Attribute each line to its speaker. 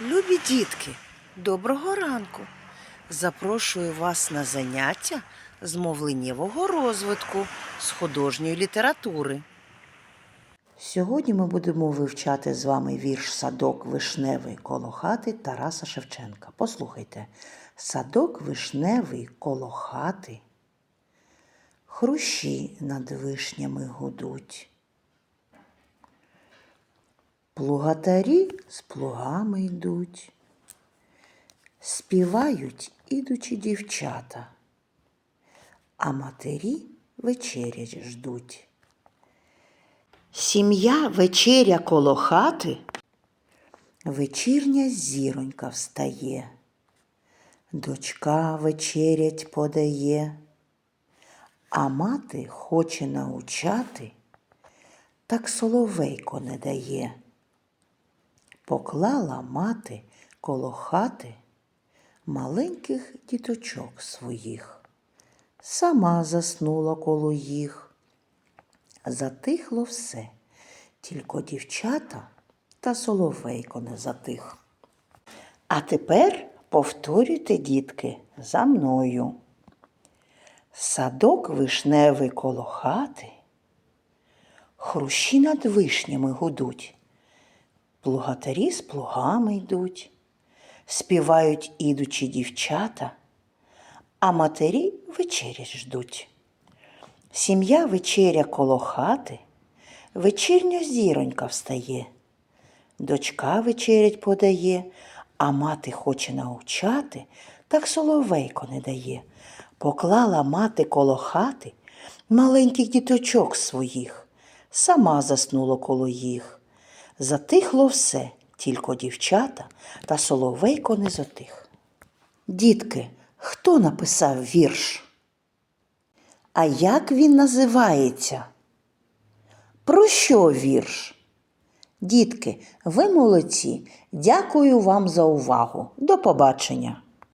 Speaker 1: Любі дітки, доброго ранку! Запрошую вас на заняття з мовленнєвого розвитку з художньої літератури. Сьогодні ми будемо вивчати з вами вірш Садок вишневий коло хати Тараса Шевченка. Послухайте. Садок вишневий коло хати. Хрущі над вишнями гудуть. Плугатарі з плугами йдуть, співають ідучі дівчата, а матері вечерять ждуть. Сім'я вечеря коло хати, вечірня зіронька встає, дочка вечерять подає, а мати хоче научати, так соловейко не дає. Поклала мати коло хати маленьких діточок своїх, сама заснула коло їх. Затихло все, тільки дівчата та соловейко не затих. А тепер повторюйте, дітки, за мною. Садок вишневий коло хати, хрущі над вишнями гудуть. Плугатарі з плугами йдуть, співають ідучі дівчата, а матері вечерять ждуть. Сім'я вечеря коло хати, вечірня зіронька встає, дочка вечерять подає, а мати хоче научати, так соловейко не дає. Поклала мати коло хати маленьких діточок своїх, сама заснула коло їх. Затихло все, тільки дівчата та соловейко не затих. Дітки, хто написав вірш? А як він називається? Про що вірш? Дітки, ви молодці. Дякую вам за увагу. До побачення.